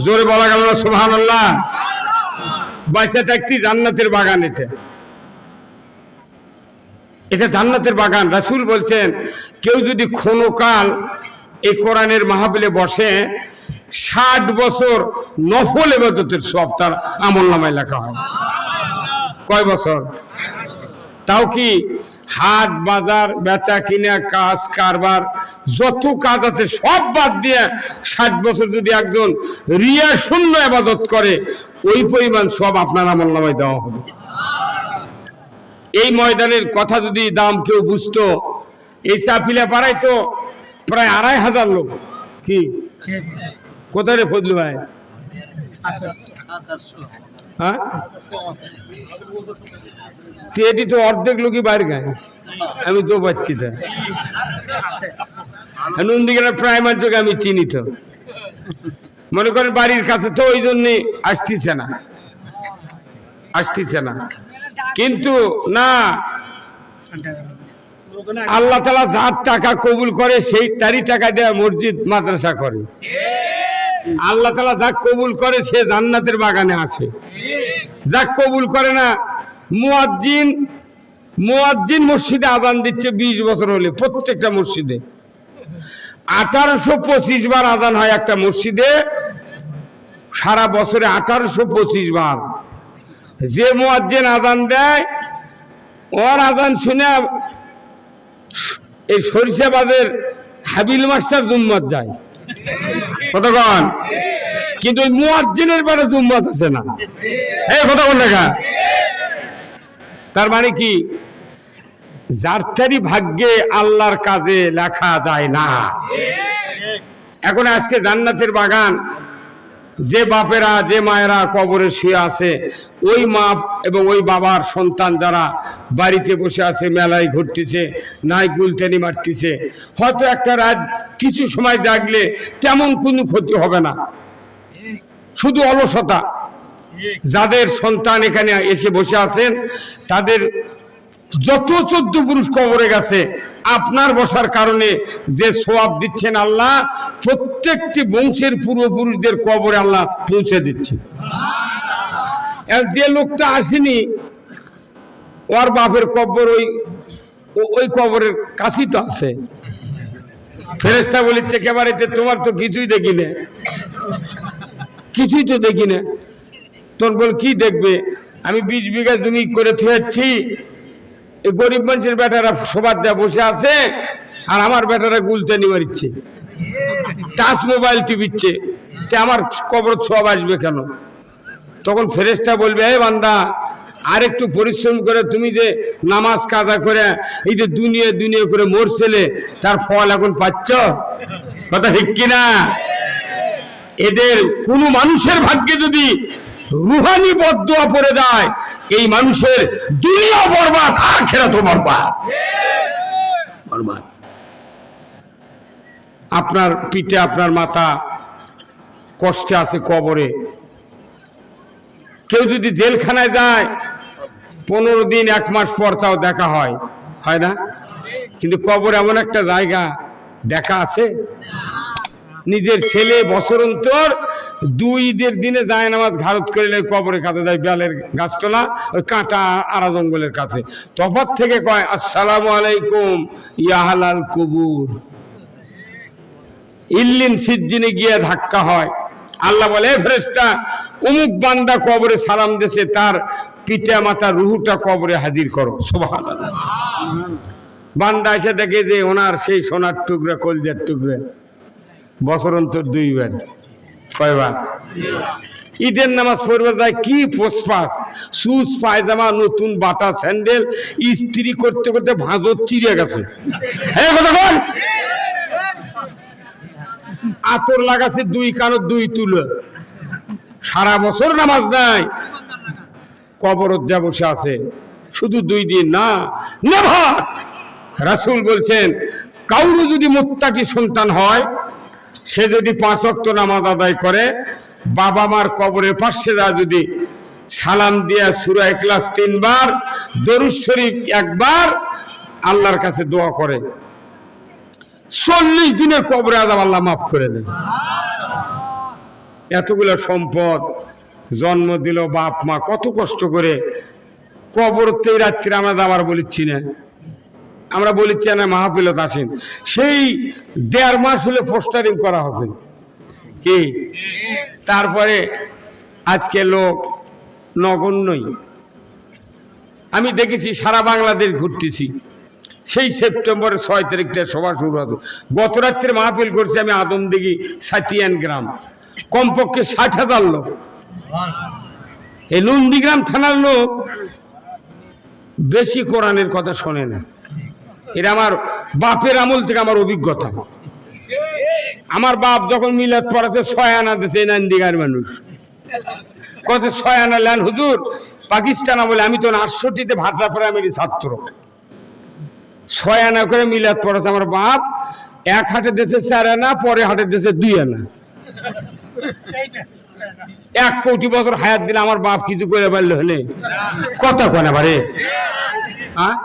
জোরে বলা গেল না সুবহান আল্লাহ বাইসাটা একটি জান্নাতের বাগান এটা। এটা জান্নাতের বাগান। রাসুল বলছেন, কেউ যদি ক্ষণকাল এই কোরআনের মাহফিলে বসে, ষাট বছর নফল এবাদতের সব তার আমল নামায় লেখা হয়। কয় বছর? তাও কি হাট, বাজার, বেচা কিনা, কাজ, কারবার, যত কাজ আছে সব বাদ দিয়ে ষাট বছর যদি একজন রিয়া শূন্য আবাদত করে, ওই পরিমাণ সব আপনার আমল নামায় দেওয়া হবে। এই ময়দানের কথা যদি দাম কেউ বুঝতো, এই চাপিলা পাড়ায় তো প্রায় আড়াই হাজার লোক। কি? কোথায় রে ফজলু ভাই? হ্যাঁ? এটি তো অর্ধেক লোকই বাইরে গায় আমি তো পাচ্ছি তা নন্দীগ্রাম প্রাইমার যোগে আমি চিনি তো। মনে করেন বাড়ির কাছে তো ওই জন্যে আসতেছে না। আসতেছে না। কিন্তু না, আল্লাহ তালা যার টাকা কবুল করে সেই তারই টাকা দেওয়া মসজিদ, মাদ্রাসা করে। আল্লাহ তালা যাক কবুল করে সে জান্নাতের বাগানে আছে। যাক কবুল করে না, মুয়াজ্জিন মুয়াজ্জিন মসজিদে আদান দিচ্ছে বিশ বছর হলে, প্রত্যেকটা মসজিদে। আঠারোশো পঁচিশ বার আদান হয় একটা মসজিদে, সারা বছরে আঠারোশো পঁচিশ বার। যে মুয়াজ্জিন আদান দেয়, ওর আদান শুনে এই সরিষাবাদের হাবিল মাস্টার জুম্মত যায়। কতক্ষণ? কিন্তু বেড়ে জুম্মত আছে না। এই কতক্ষণ দেখা তার মানে কি? যারটারই ভাগ্যে আল্লাহর কাজে লেখা যায় না। এখন আজকে জান্নাতের বাগান যে বাপেরা, যে মায়েরা কবরে শুয়ে আছে, ওই মা এবং ওই বাবার সন্তান যারা বাড়িতে বসে আছে, মেলায় ঘুরতেছে, নাই গুলতেনি মারতেছে, হয়তো একটা রাত কিছু সময় জাগলে তেমন কোনো ক্ষতি হবে না। শুধু অলসতা। যাদের সন্তান এখানে এসে বসে আছেন, তাদের যত চোদ্দ পুরুষ কবরে গেছে, আপনার বসার কারণে যে সোয়াব দিচ্ছেন আল্লাহ, প্রত্যেকটি বংশের পূর্বপুরুষদের কবরে আল্লাহ পৌঁছে দিচ্ছে যে লোকটা আসেনি, ওর বাপের কবর ওই ওই কবরের কাছেই তো আছে। ফেরেস্তা বলেছে একেবারে তোমার তো কিছুই দেখি না। কিছুই তো দেখি না। তোর বল, কি দেখবে? আমি বিশ বিঘা জমি করে থুয়েছি এই গরিব মানুষের বেটারা সবার দেয়া বসে আছে, আর আমার বেটারা গুলতে নিয়ে মারিচ্ছে। টাচ মোবাইল টিপিচ্ছে আমার কবর সব আসবে কেন? তখন ফেরেস্তা বলবে এই বান্দা আর একটু পরিশ্রম করে তুমি যে নামাজ কাজা করে, এই যে দুনিয়া দুনিয়া করে মরছিলে, তার ফল এখন পাচ্ছ? কথা ঠিক কিনা? এদের কোনো মানুষের ভাগ্যে যদি রুহানি বদুয়া পড়ে যায়। এই মানুষের দুনিয়া বরবাদ আখেরা তো বরবাদ। আপনার পিঠে আপনার মাথা, কষ্টে আছে কবরে। কেউ যদি জেলখানায় যায়, পনেরো দিন, এক মাস পর তাও দেখা হয়। হয় না? কিন্তু কবর এমন একটা জায়গা দেখা আছে? নিজের ছেলে বছর অন্তর দুই ঈদের দিনে যায় নামাজ ঘারত করলে কবরে কাছে যায় বেলের গাছতলা, ওই কাঁটা আড়া জঙ্গলের কাছে। তফাত থেকে কয়, আসসালামু আলাইকুম ইয়াহালাল কবুর। ইল্লিন সিজ্জিনে গিয়ে ধাক্কা হয়। আল্লাহ বলে, "এ ফেরেশতা অমুক বান্দা কবরে সালাম দেশে তার পিতা মাতা রুহুটা কবরে হাজির করো। সুবহানাল্লাহ। বান্দা এসে দেখে যে ওনার সেই সোনার টুকরা, কলজার টুকরা। বছর অন্তর দুইবার কয়বার? ঈদের নামাজ পড়বে যায় কি পোষপাস সুস পায়জামা, নতুন বাটা, স্যান্ডেল, ইস্ত্রি করতে করতে ভাঁজর চিড়ে গেছে। হ্যাঁ আতর লাগাছে দুই কানো, দুই তুলো। সারা বছর নামাজ নাই। কবরত যা বসে আছে, শুধু দুই দিন না, নেভার! রাসূল বলছেন, কাউরু যদি মুত্তাকি সন্তান হয় সে যদি পাঁচ ওয়াক্ত নামাজ আদায় করে, বাবা মার কবরের পাশে যা যদি সালাম দিয়া সুরা ক্লাস তিনবার, দরুদ শরীফ একবার, আল্লাহর কাছে দোয়া করে। চল্লিশ দিনের কবরে আদাব আল্লাহ মাফ করে দেয় এতগুলো সম্পদ, জন্ম দিল বাপ মা, কত কষ্ট করে কবরতে রাত্রে আমরা আবার বলিচ্ছি না। আমরা বলিচ্ছি না মাহফিলত আসেন। সেই দেড় মাস হলে পোস্টারিং করা হবে। কি? তারপরে আজকে লোক নগণ্যই। আমি দেখেছি সারা বাংলাদেশ ঘুরতেছি। সেই সেপ্টেম্বরের ছয় তারিখ থেকে সভা শুরু হতো। গত রাত্রে মাহফিল করছি আমি আদমদিঘি সাতিয়ান গ্রাম। কমপক্ষে ষাট হাজার লোক। এই নন্দীগ্রাম থানার লোক বেশি কোরআনের কথা শোনে না। এটা আমার বাপের আমল থেকে আমার অভিজ্ঞতা। আমার বাপ যখন মিলাদ পড়াতে ছয় আনা দিছে নান্দিগার মানুষ। কত ছয় আনা লেন হুজুর, পাকিস্তান বলে আমি তো আটষট্টিতে ভাতরা প্রাইমারি ছাত্র। ছয় আনা করে মিলাদ পড়াতে আমার বাপ এক হাটে দেশে চার আনা, পরে হাটে দেশে দুই আনা। এক কোটি বছর হায়াত দিলে আমার বাপ কিছু করে পারলে হলে কথা কয় না বারে হ্যাঁ?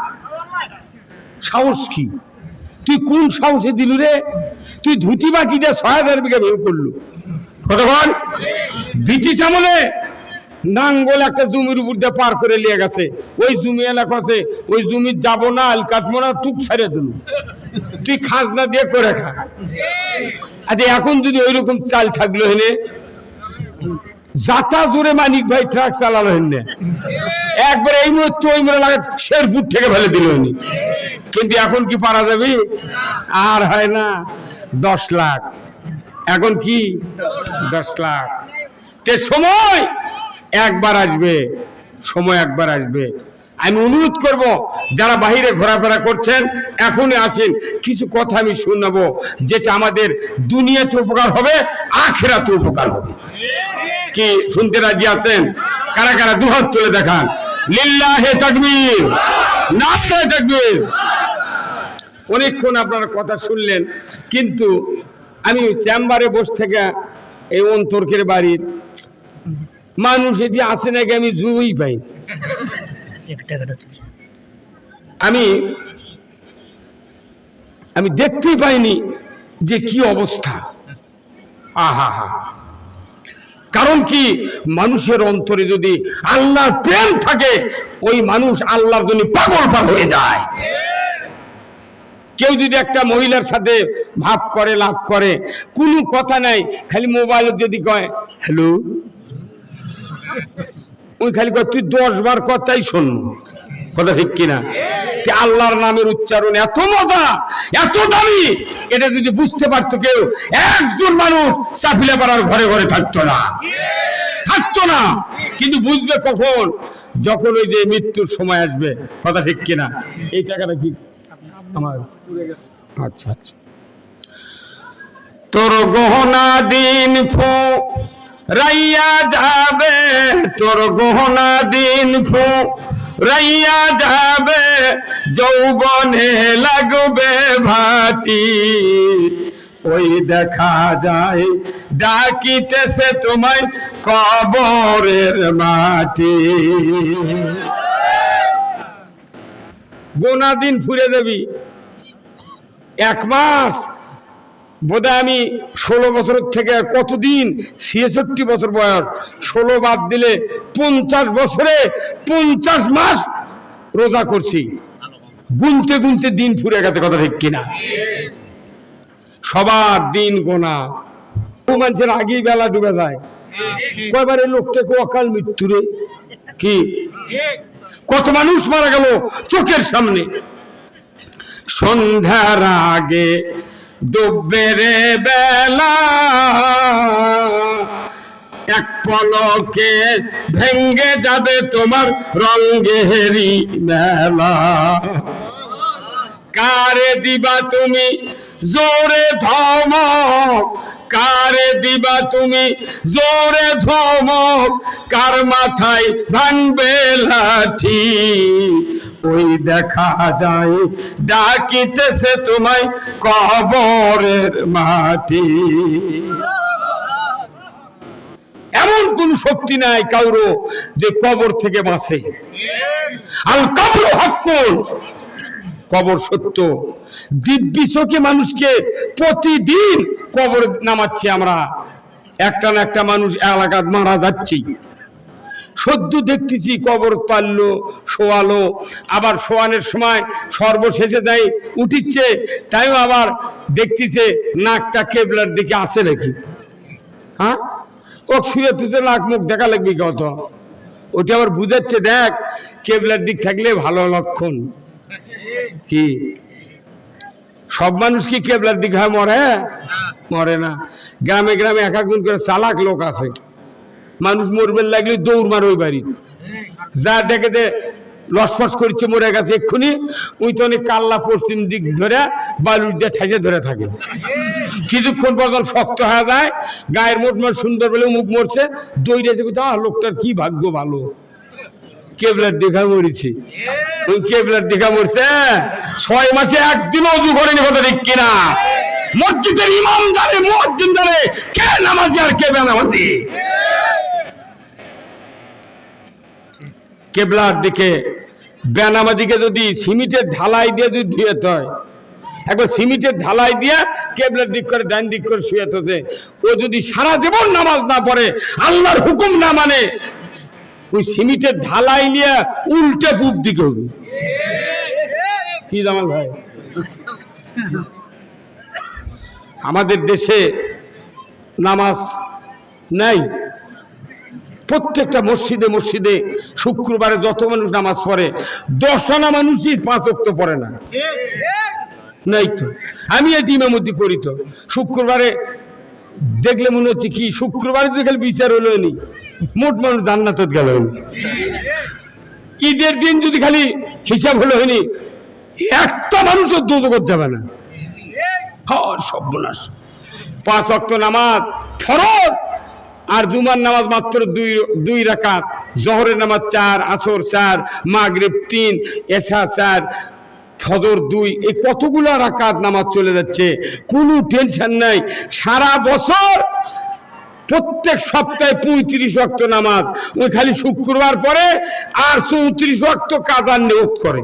সাহস কি? তুই কোন সাহসে দিলু রে? তুই ধুতি বাকি দিয়ে ছয় হাজার বিঘা ভেবে করলু? কতক্ষণ ব্রিটিশ আমলে নাঙ্গল একটা জমির উপর দিয়ে পার করে নিয়ে গেছে। ওই জমি এলাকা আছে, ওই জমি যাব না, আল কাটবো না টুক ছাড়িয়ে দিল। তুই খাজনা দিয়ে করে খা। আচ্ছা এখন যদি ওইরকম চাল থাকল হলে যাতা জোরে মানিক ভাই ট্রাক চালালো হেন। একবার এই মুহূর্তে ওই মনে লাগে শেরপুর থেকে ফেলে দিল উনি কিন্তু এখন কি পারা যাবে? আর হয় না, দশ লাখ। এখন কি? দশ লাখ। তে সময় একবার আসবে, সময় একবার আসবে। আমি অনুরোধ করব, যারা বাহিরে ঘোরাফেরা করছেন, এখনই আসেন। কিছু কথা আমি শুনাবো, যেটা আমাদের দুনিয়াতে উপকার হবে, আখেরাতে উপকার হবে। কি, শুনতে রাজি আছেন? কারা কারা দুহাত তুলে দেখান? লিল্লাহে তাকবীর নামে তাকবীর। অনেকক্ষণ আপনারা কথা শুনলেন, কিন্তু আমি চেম্বারে বসে থেকে এই অন্তর্কের বাড়ির মানুষ এটি আছে নাকি আমি জুই পাই। আমি আমি দেখতেই পাইনি যে কি অবস্থা। আহা হা কারণ কি, মানুষের অন্তরে যদি আল্লাহর প্রেম থাকে, ওই মানুষ আল্লাহর জন্য পাগল পার হয়ে যায়। কেউ যদি একটা মহিলার সাথে ভাব করে, লাভ করে, কোনো কথা নাই, খালি মোবাইল যদি কয়, হ্যালো? ওই খালি কয়, তুই দশ বার কথাই শোন। কথা ঠিক কিনা? আল্লাহর নামের উচ্চারণ এত মজা, এত দামি, এটা যদি বুঝতে পারতো কেউ, একজন মানুষ চাপিলে পাড়ার ঘরে ঘরে থাকতো না। থাকতো না। কিন্তু বুঝবে কখন? যখন ওই যে মৃত্যুর সময় আসবে, কথা ঠিক কিনা? এই টাকাটা কি আমার। আচ্ছা আচ্ছা। তোর গহনা দিন ফু, রাইয়া যাবে। তোর গহনা দিন ফু, রাইয়া যাবে। যৌবনে লাগবে ভাতি। ওই দেখা যায়, ডাকিতেছে তোমায় কবরের মাটি। গোনা দিন ফুরে দেবি এক মাস বোধহয় আমি ষোলো বছর থেকে কতদিন ছেষট্টি বছর বয়স ষোলো বাদ দিলে পঞ্চাশ বছরে পঞ্চাশ মাস রোজা করছি। গুনতে গুনতে দিন ফুরে গেছে কথা ঠিক কিনা? সবার দিন গোনা। ও মানুষের আগেই বেলা ডুবে যায়। কয়বার এই লোকটাকে অকাল মৃত্যুরে কি? কত মানুষ মারা গেল চোখের সামনে। সন্ধ্যার আগে ডুববে রে বেলা এক পলকে ভেঙ্গে যাবে তোমার রঙ্গেরি মেলা। কারে দিবা তুমি জোরে ধমক? কারে দিবা তুমি? জোরে ধমক। কার মাথায় ভাঙবে লাঠি? ওই দেখা যায়, ডাকিতেছে তোমায় কবরের মাটি। এমন কোন শক্তি নাই কাউরো যে কবর থেকে বাঁচে। আল কবর হক্কুল কবর সত্য। দিব্যি চোখে মানুষকে প্রতিদিন কবর নামাচ্ছি আমরা। একটা না একটা মানুষ এলাকাত মারা যাচ্ছি। সদ্য দেখতেছি কবর পারল শোয়ালো। আবার শোয়ানোর সময় সর্বশেষে তাই উঠিচ্ছে, তাইও আবার দেখতেছে নাকটা কেবলার দিকে আসে নাকি। হ্যাঁ? ও শুয়ে তুতে নাক মুখ দেখা লাগবে কত ওটা আবার বুঝাচ্ছে, দেখ, কেবলার দিক থাকলে ভালো লক্ষণ। কি? সব মানুষ কি কেবলার হয় মরে? মরে না। গ্রামে গ্রামে এক একজন করে চালাক লোক আছে। মানুষ মরবে লাগলে দৌড় মার ওই বাড়ি। যা দেখে দে লসফস করছে, মরে গেছে এক্ষুনি, ওই তো অনেক কাল্লা পশ্চিম দিক ধরে বালুর দিয়ে ঠাইসে ধরে থাকে। কিছুক্ষণ পর শক্ত হয়ে যায়, গায়ের মোট সুন্দর বলে মুখ মরছে দৌড়েছে কোথাও লোকটার কি ভাগ্য ভালো। কেবলার দিকে, বেনামাজিকে যদি সিমিটের ঢালাই দিয়ে যদি ধুয়েতে হয়, একবার সিমিটের ঢালাই দিয়ে কেবলার দিক করে, ডান দিক করে শুয়ে থাকে ও যদি সারা জীবন নামাজ না পড়ে, আল্লাহর হুকুম না মানে ওই সিমিটের ঢালাই নিয়ে উল্টে পূব দিকে আমাদের দেশে নামাজ নাই। প্রত্যেকটা মসজিদে মসজিদে শুক্রবারে যত মানুষ নামাজ পড়ে, দশানা মানুষই পাঁচ পড়ে না। নাই তো। আমি এই টিমের মধ্যে তো। শুক্রবারে দেখলে মনে হচ্ছে কি? শুক্রবারে তো বিচার হলো নি। মোট মানুষ জান্নাত গেল ঈদের দিন যদি খালি হিসাব হলো হয়নি একটা মানুষও দোদ করতে হবে না। সর্বনাশ। পাঁচ অক্ত নামাজ ফরজ, আর জুমার নামাজ মাত্র দুই দুই রাকাত, জহরের নামাজ চার, আসর চার, মাগরিব তিন, এশা চার, ফজর দুই, এই কতগুলো রাকাত নামাজ চলে যাচ্ছে, কোনো টেনশন নাই। সারা বছর প্রত্যেক সপ্তাহে পঁয়ত্রিশ অক্ত নামাজ। ওই খালি শুক্রবার পরে আর চৌত্রিশ অক্ত কাজার নিয়োগ করে।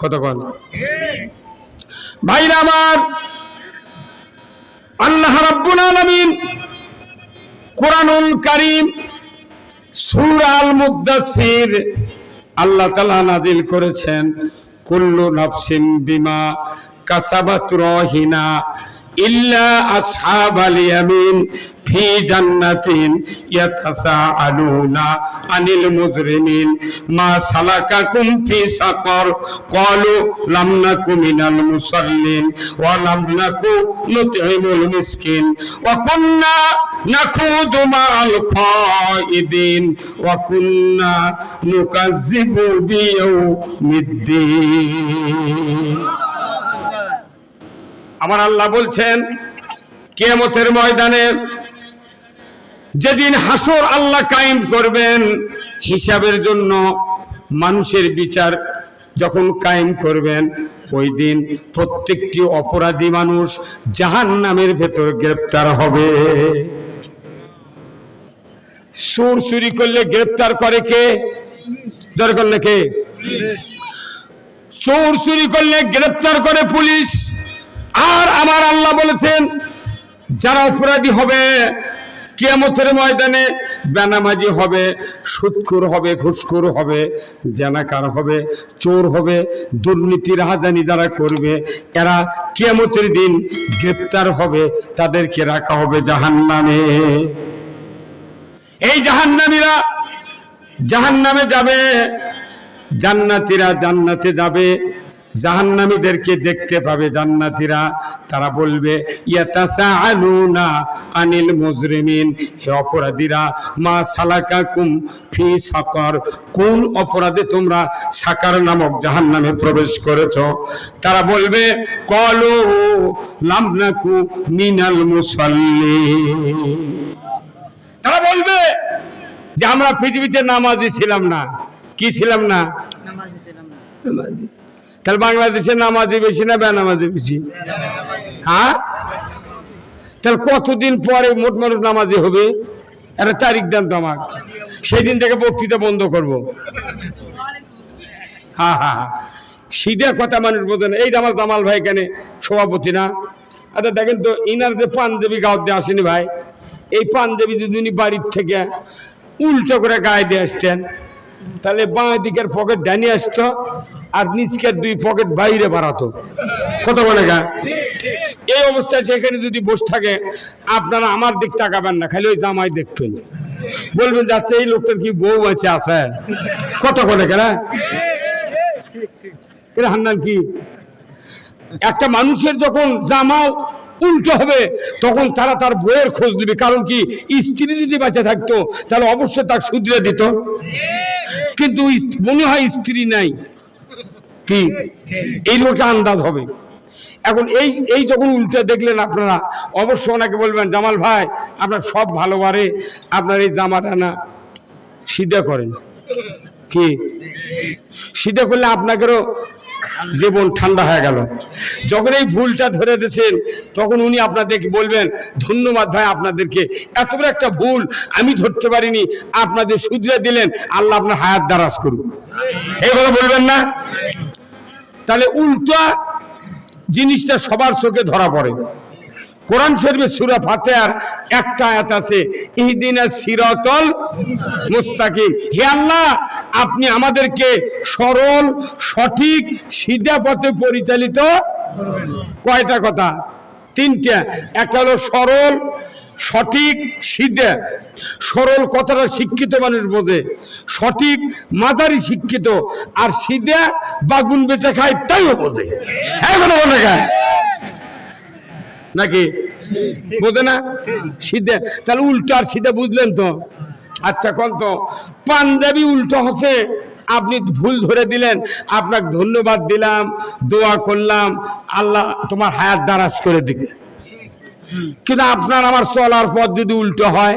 কতক্ষণ ভাইরা আমার, আল্লাহ রাব্বুল আলামিন কোরআনুল কারীম, সূরা আল মুদ্দাসির আল্লাহ তাআলা নাজিল করেছেন, কুল্লু নাফসিন বিমা কাসাবাত রহিনা ইল্লা আসহাবাল ইয়ামিন, ফি জান্নাতিন ইয়াতাসাআলুনা আনিল মুজরিমিন। মা সালাকাকুম ফি সাকর, ক্বালু লাম নাকু মিনাল মুসাল্লিন, ওয়া লাম নাকু নুতইমুল মিসকিন। ওয়া কুন্না নাখুদু মা'আল খাইদিন ওয়া কুন্না নুকাজ্জিবু আমার আল্লাহ বলছেন কেয়ামতের ময়দানে যেদিন হাসর আল্লাহ কায়েম করবেন হিসাবের জন্য মানুষের বিচার যখন কায়েম করবেন ওই দিন প্রত্যেকটি অপরাধী মানুষ জাহান নামের ভেতর গ্রেপ্তার হবে। সুর চুরি করলে গ্রেপ্তার করে কে? দরকার কে? চোর চুরি করলে গ্রেপ্তার করে পুলিশ। আর আমার আল্লাহ বলেছেন, যারা অপরাধী হবে, কিয়ামতের ময়দানে বেনামাজি হবে, সুৎখুর হবে, ঘুষখোর হবে, জানাকার হবে, চোর হবে দুর্নীতি রাহাজানি যারা করবে, এরা কিয়ামতের দিন গ্রেপ্তার হবে, তাদেরকে রাখা হবে জাহান্নামে। এই জাহান্নামীরা জাহান্নামে যাবে, জান্নাতীরা জান্নাতে যাবে জাহান্নামীদেরকে দেখতে পাবে জান্নাতীরা। তারা বলবে ইয়াতাসাআলুনা আনিল মুজরিমিন। হে অপরাধীরা মা সালাকাকুম ফি সাকার। কোন অপরাধে তোমরা সাকার নামক জাহান্নামে প্রবেশ করেছ? তারা বলবে কলু লাম নাকু মিনাল মুসাল্লিন। তারা বলবে যে আমরা পৃথিবীতে নামাজি ছিলাম না। কি ছিলাম না? নামাজি ছিলাম না। নামাজি। তাহলে বাংলাদেশে নামাজি বেশি না বেনামাজি বেশি? হ্যাঁ? তাহলে কতদিন পরে মোট মানুষ নামাজি হবে? একটা তারিখ দেন তো আমার সেই দিন থেকে বক্তৃতা বন্ধ করব। হ্যাঁ হ্যাঁ হ্যাঁ। সিধা কথা মানুষ বোঝে না। এই আমার জামাল ভাই এখানে সভাপতি না? আচ্ছা দেখেন তো, ইনার যে পাঞ্জাবি গাওয়াতে আসেনি ভাই, এই পাঞ্জাবি যদি উনি বাড়ির থেকে উল্টো করে গায়ে দিয়ে আসতেন, তাহলে বাঁ দিকের পকেট ডানি আসতো আর নিচকের দুই পকেট বাইরে বাড়াতো। কত বলে গা? এই অবস্থায় সেখানে যদি বসে থাকে, আপনারা আমার দিক তাকাবেন না, খালি ওই জামাই দেখবেন। বলবেন যাচ্ছে এই লোকটার কি বউ আছে আছে? কত বলে কেন হান্নান কি? একটা মানুষের যখন জামাও উল্টো হবে, তখন তারা তার বইয়ের খোঁজ দিবে কারণ কি? স্ত্রী যদি বেঁচে থাকতো, তাহলে অবশ্যই তাকে শুধরে দিত। কিন্তু মনে হয় স্ত্রী নাই। কি? এই লোকটা আন্দাজ হবে। এখন এই এই যখন উল্টে দেখলেন আপনারা, অবশ্য ওনাকে বলবেন, জামাল ভাই, আপনার সব ভালো পারে আপনার এই জামাটা না সিধা করেন। কি? সিধা করলে আপনাদেরও জীবন ঠান্ডা হয়ে গেল। যখন এই ভুলটা ধরে দিয়েছেন, তখন উনি আপনাদেরকে বলবেন, ধন্যবাদ ভাই আপনাদেরকে। এত বড় একটা ভুল, আমি ধরতে পারিনি। আপনাদের শুধরে দিলেন, আল্লাহ আপনার হায়াত দারাজ করুন এই কথা বলবেন না? তাহলে উল্টা জিনিসটা সবার চোখে ধরা পড়ে। কোরআন শরীফের সূরা ফাতিহার একটা আয়াত আছে ইহদিনাস সিরাতাল মুস্তাকিম। হে আল্লাহ, আপনি আমাদেরকে সরল, সঠিক, সিধা পথে পরিচালিত কয়টা কথা? তিনটা। একটা হলো সরল সঠিক সিধা সরল কথাটা শিক্ষিত মানুষ বোঝে। সঠিক মাদারি শিক্ষিত আর সিধা বাগুন বেচে খায়, তাইও বোঝে। বলে বলে খায় নাকি? বোঝে না? সিধে তাহলে উল্টো আর সিধে বুঝলেন তো। আচ্ছা কোন তো? পাঞ্জাবি উল্টো হচ্ছে, আপনি ভুল ধরে দিলেন, আপনাকে ধন্যবাদ দিলাম, দোয়া করলাম, আল্লাহ তোমার হায়াত দারাজ করে দিবে কিন্তু আপনার আমার চলার পথ যদি উল্টো হয়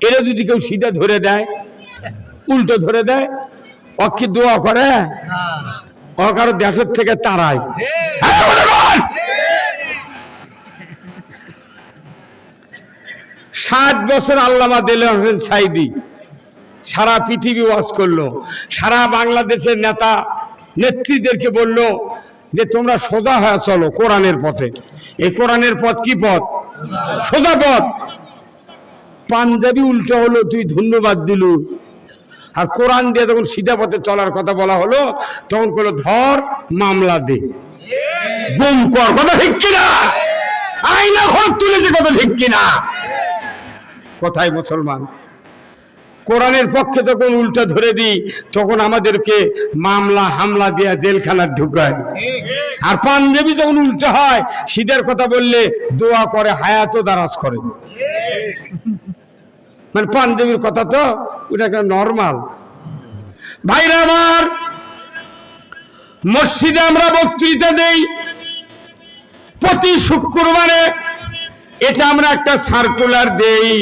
এরা যদি কেউ সিধে ধরে দেয় উল্টো ধরে দেয় কি দোয়া করে? কারও দেশের থেকে তারাই হ্যাঁ, ষাট বছর আল্লামা দিলে হোসেন সাইদি সারা পৃথিবী ওয়াজ করল সারা বাংলাদেশের নেতা নেত্রীদেরকে বলল যে তোমরা সোজা হয়ে চলো কোরআনের পথে। এই কোরআনের পথ কি পথ? সোজা পথ। পাঞ্জাবি উল্টো হলো, তুই ধন্যবাদ দিলু। আর কোরআন দিয়ে তখন সিধা পথে চলার কথা বলা হলো, তখন করল ধর মামলা দে। গুম কর। কথা ঠিক কিনা? আইনা ঘর তুলেছে কথা ঠিক কিনা? কোথায় মুসলমান। কোরআনের পক্ষে যখন উল্টা ধরে দিই, তখন আমাদেরকে মামলা, হামলা দিয়া জেলখানার ঢুকায়। আর পাঞ্জাবি যখন উল্টা হয়, সিদের কথা বললে দোয়া করে, হায়াতও দারাজ করে। মানে পাঞ্জাবির কথা তো, ওটা একটা নর্মাল ভাইরা আমার, মসজিদে আমরা বক্তৃতা দেই, প্রতি শুক্রবারে এটা আমরা একটা সার্কুলার দেই।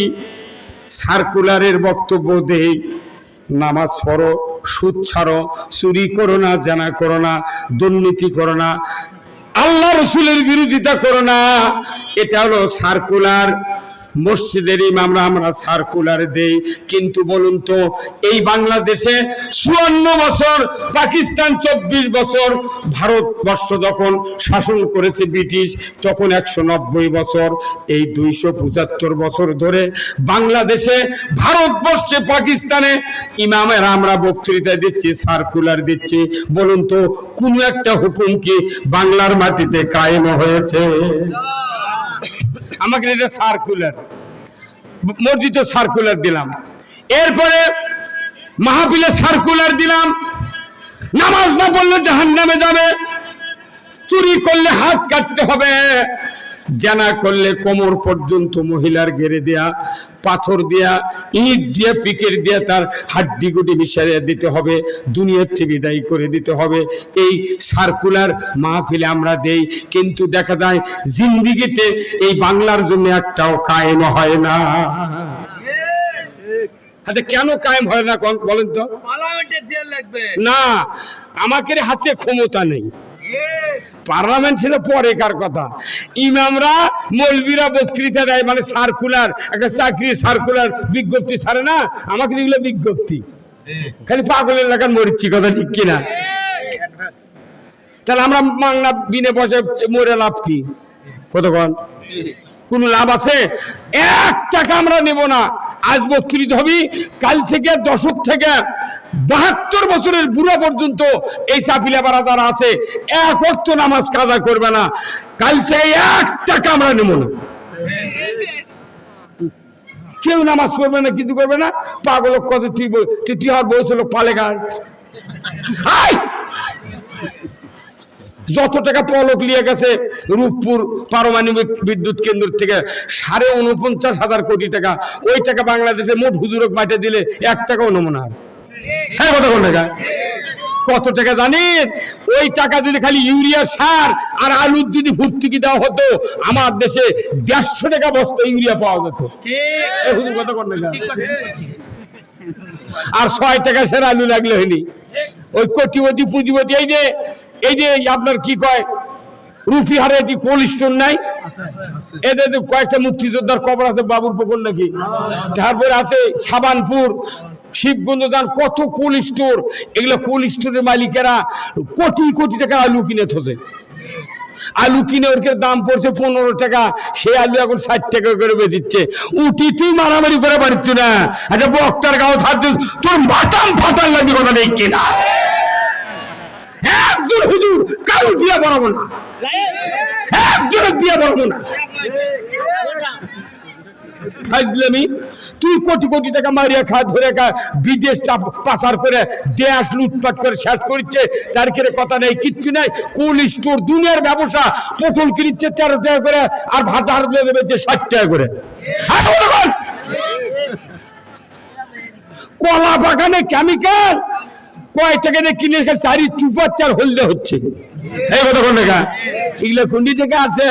সার্কুলারের বক্তব্য দেই। নামাজ পড়ো, সুদ ছাড়ো, চুরি করো না, জানা করো না, দুর্নীতি করো না, আল্লাহ রসুলের বিরোধিতা করো না। এটা হলো সার্কুলার। মসজিদের ইমামরা আমরা সার্কুলার দেই, কিন্তু বলুন তো, এই বাংলাদেশে চুয়ান্ন বছর, পাকিস্তান চব্বিশ বছর, ভারতবর্ষ যখন শাসন করেছে ব্রিটিশ, তখন একশো নব্বই বছর, এই দুইশো পঁচাত্তর বছর ধরে বাংলাদেশে, ভারতবর্ষে, পাকিস্তানে ইমামের আমরা বক্তৃতা দিচ্ছি, সার্কুলার দিচ্ছি। বলুন তো, কোনো একটা হুকুম কি বাংলার মাটিতে কায়েম হয়েছে? আমাকে এটা সার্কুলার মসজিদে সার্কুলার দিলাম। এরপরে মাহফিলে সার্কুলার দিলাম। নামাজ না পড়লে জাহান নামে যাবে। চুরি করলে হাত কাটতে হবে। জানা করলে কোমর পর্যন্ত মহিলার ঘেরে দেয়া পাথর দেয়া ইট দিয়ে পিকের দিয়ে তার হাড্ডি গুটি মিশিয়ে দিতে হবে দুনিয়ার থেকে বিদায় করে দিতে হবে। এই সার্কুলার মাহফিলে আমরা দেই কিন্তু দেখা যায় জিন্দিগিতে এই বাংলার জন্য একটাও কায়েম হয় না। কেন কায়েম হয় না বলেন তো? লাগবে। না আমাকে হাতে ক্ষমতা নেই। পার্লামেন্ট ছিল পরেকার কথা। ইমামরা মৌলবীরা বক্তৃতা দেয় মানে সার্কুলার একটা চাকরি সার্কুলার বিজ্ঞপ্তি ছাড়ে না? আমাকে দিগুলো বিজ্ঞপ্তি। খালি পাগল এলাকার মরিচ্ছি কথা ঠিক কিনা? তাহলে আমরা মাংনা বিনে বসে মরে লাভ কি? কতক্ষণ? কোন লাভ আছে? এক টাকা আমরা নেব না। আজ বক্তৃত হবি। কাল থেকে দশক থেকে বাহাত্তর বছরের বুড়া পর্যন্ত এই সাফিলা পাড়া যারা আছে। এক অর্থ নামাজ কাজা করবে না। কাল থেকে এক টাকা আমরা নেব না। কেউ নামাজ পড়বে না, কিন্তু করবে না। পাগল কত তুই তুই আর বলছিল পালে গান যত টাকা পলক নিয়ে গেছে রূপপুর পারমাণবিক বিদ্যুৎ কেন্দ্র থেকে সাড়ে উনপঞ্চাশ হাজার কোটি টাকা। ওই টাকা বাংলাদেশে মোট হুজুরক মাঠে দিলে এক টাকাও নমুনা হয়। হ্যাঁ কত টাকা কত টাকা জানেন? ওই টাকা যদি খালি ইউরিয়া সার আর আলুর যদি ভর্তুকি দেওয়া হতো আমার দেশে দেড়শো টাকা বস্তা ইউরিয়া পাওয়া যেত। আর ছয় টাকা সের আলু লাগলে হয়নি। ওই কোটিপতি পুঁজিপতি এই যে এই যে আপনার কি কয় রুফি হারে এটি কোল্ড স্টোর নাই? এদের কয়েকটা মুক্তিযোদ্ধার কবর আছে বাবুর পুকুর নাকি? তারপরে আছে সাবানপুর শিবগঞ্জ দান কত কোল্ড স্টোর এগুলো কোল্ড স্টোরের মালিকেরা কোটি কোটি টাকা আলু কিনে থসে। আলু কিনে ওর দাম পড়ছে পনেরো টাকা, সে আলু এখন ষাট টাকা করে বেচিচ্ছে। উঠি তুই মারামারি করে পারছি না। আচ্ছা বক্তার গাও থাকতে তোর মাতাম ফাটাল লাগবে কথা নেই কিনা একজন হুজুর কারও বিয়ে না। একজনের বিয়ে না। তুই কোটি কোটি টাকা মারিয়া খা, ধরে খা, বিদেশ পাচার করে দেশ লুটপাট করে শেষ করছে তার কেড়ে কথা নেই, কিচ্ছু নাই। কোল্ড স্টোর, দুনিয়ার ব্যবসা, পটল কিনছে তেরো টাকা করে, আর ভাত আর দেবে যে ষাট টাকা করে। কলা বাগানে কেমিক্যাল কয় টাকা দিয়ে কিনে রেখে চারি চুপার চার হলদে হচ্ছে? এই কথা কোন? এগুলো কোনটি থেকে আছে।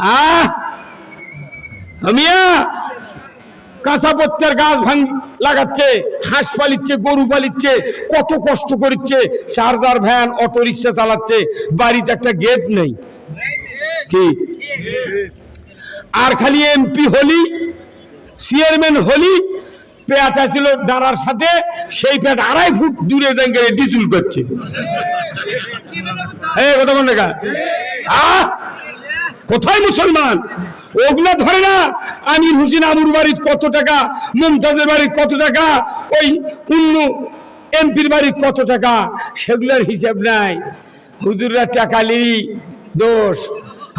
আহ! মিয়া কাঁচা গাছ ভাঙ, লাগাচ্ছে, হাঁস পালিচ্ছে, গরু পালিচ্ছে, কত কষ্ট করছে চার্জার ভ্যান অটো রিক্সা চালাচ্ছে, বাড়িতে একটা গেট নেই। কি? আর খালি এমপি হলি, চেয়ারম্যান হলি পেয়াটা ছিল দাঁড়ার সাথে, সেই পেট আড়াই ফুট দূরে দাঁড়িয়ে ডিচুল করছে। না কোথায় মুসলমান? ওগুলো ধরে না, আমির হুসেন আবুর বাড়ির কত টাকা, মমতাজের বাড়ির কত টাকা, ওই অন্য এমপির বাড়ির কত টাকা, সেগুলোর হিসাব নাই। হুজুররা টাকালি দোষ।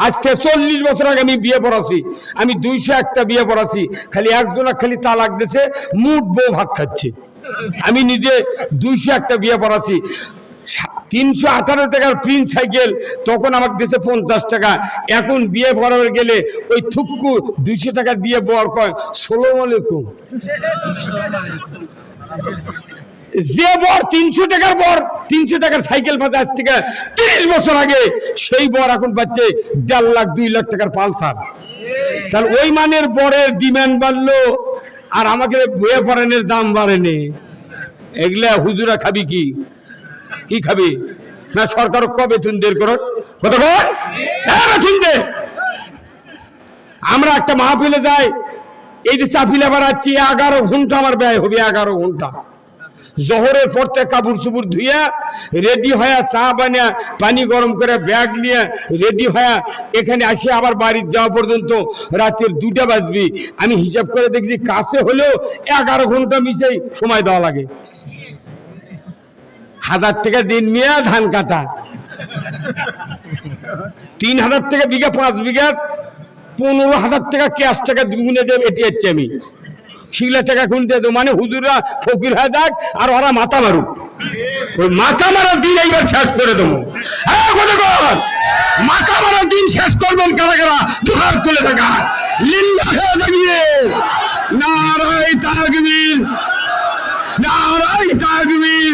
আজকে চল্লিশ বছর আগে আমি বিয়ে পড়াছি। আমি দুইশো একটা বিয়ে পড়াছি। খালি একজনা খালি তালাক দিছে মুঠ বউ ভাত খাচ্ছে। আমি নিজে দুইশো একটা বিয়ে পড়াছি। তিনশো আঠারো টাকার প্রিন্ট সাইকেল, তখন আমাকে দিয়েছে পঞ্চাশ টাকা। এখন বিয়ে পড়াবার গেলে ওই থুক্কু দুইশো টাকা দিয়ে বর কয়, ষোলো আলাইকুম যে বর তিনশো টাকার বর, তিনশো টাকার সাইকেল পাচ্ছে আজ থেকে তিরিশ বছর আগে, সেই বর এখন পাচ্ছে দেড় লাখ, দুই লাখ টাকার পালসার। তাহলে ওই মানের বরের ডিমান্ড বাড়লো, আর আমাকে বয়ে পড়ানোর দাম বাড়েনি। এগুলা হুজুরা খাবি কি? কি খাবি? না সরকার কবে বেতন দের করো আমরা একটা মাহফিলে যাই, এই যে চাপিলে বাড়াচ্ছি, এগারো ঘণ্টা আমার ব্যয় হবে, এগারো ঘণ্টা। জহরের থেকে কাপড় চুপুর ধুইয়া রেডি হয়ে চা বানিয়া পানি গরম করে ব্যাগ নিয়ে রেডি হয়ে এখানে আসি আবার বাড়ির যাওয়া পর্যন্ত রাতের দুটা বাজবি। আমি হিসাব করে দেখছি কাছে হলেও এগারো ঘণ্টা মিশে সময় দেওয়া লাগে। হাজার টাকা দিন মিয়া ধান কাটা। তিন হাজার টাকা বিঘা, পাঁচ বিঘা, পনেরো হাজার টাকা ক্যাশ টাকা দুগুণে দেবে, এটি হচ্ছে আমি। শিলা টাকা খুলতে তো মানে হুজুরা ফকির হয়ে যাক আর ওরা মাথা মারুক। ওই মাথা মারার দিন এইবার শেষ করে দেবো। হ্যাঁ মাথা মারার দিন শেষ করবেন কারা কারা? দুহার তুলে থাকা লিল্লাহে দাঁড়িয়ে। নারায় তাকবীর নারায় তাকবীর